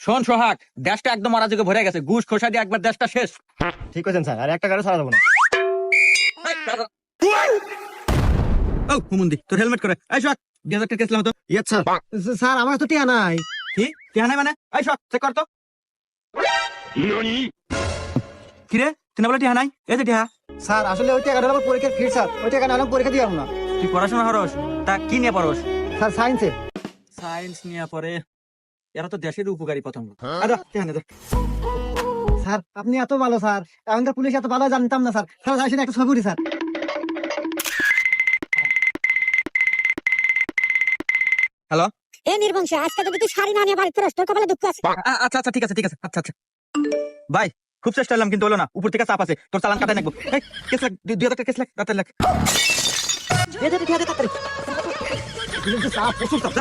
শোন সোহাগ দেশটা একদম অরাজকে ভরে গেছে। ঘুষ খোসা দিয়ে একবার দেশটা শেষ। ঠিক আছেন স্যার আর একটা গাড়ি ছাড়া যাব না। ও হুমুন্দি তোর হেলমেট করে। এই সোহাগ দুই হাজার টাকা কেসলাম তো। ইয়েস স্যার স্যার আমার তো টিয়া নাই। কি? টিহা নাই মানে? এই সোহাগ চেক কর তো। কিরে তুই না বলে টিহা নাই? এই যে টিহা স্যার আসলে ওই টাকাটা আমার পরীক্ষার ফির স্যার। ওই টাকা না পরীক্ষা দিয়ে না। তুই পড়াশোনা হরস তা কি নিয়ে পড়স? স্যার সায়েন্সে সায়েন্স নিয়ে পড়ে। এরা তো দেশের উপকারী আচ্ছা দে। স্যার আপনি এত ভালো স্যার এখন তো পুলিশ এত ভালো জানতাম না স্যার স্যার আসেন একটা ছবি স্যার এ নির্বংশ আজকে যদি তুই শাড়ি না নিয়ে বাড়ি ফেরস তোর কপালে দুঃখ আছে আচ্ছা আচ্ছা ঠিক আছে ঠিক আছে আচ্ছা আচ্ছা ভাই খুব চেষ্টা করলাম কিন্তু হলো না উপর থেকে চাপ আছে তোর চালান কাটাই নাকবো এই, কেস লাগ দুই দুই হাজার টাকা কেস লাগ রাতের লাগ দে দে দে দে তাড়াতাড়ি চাপ প্রচুর চাপ।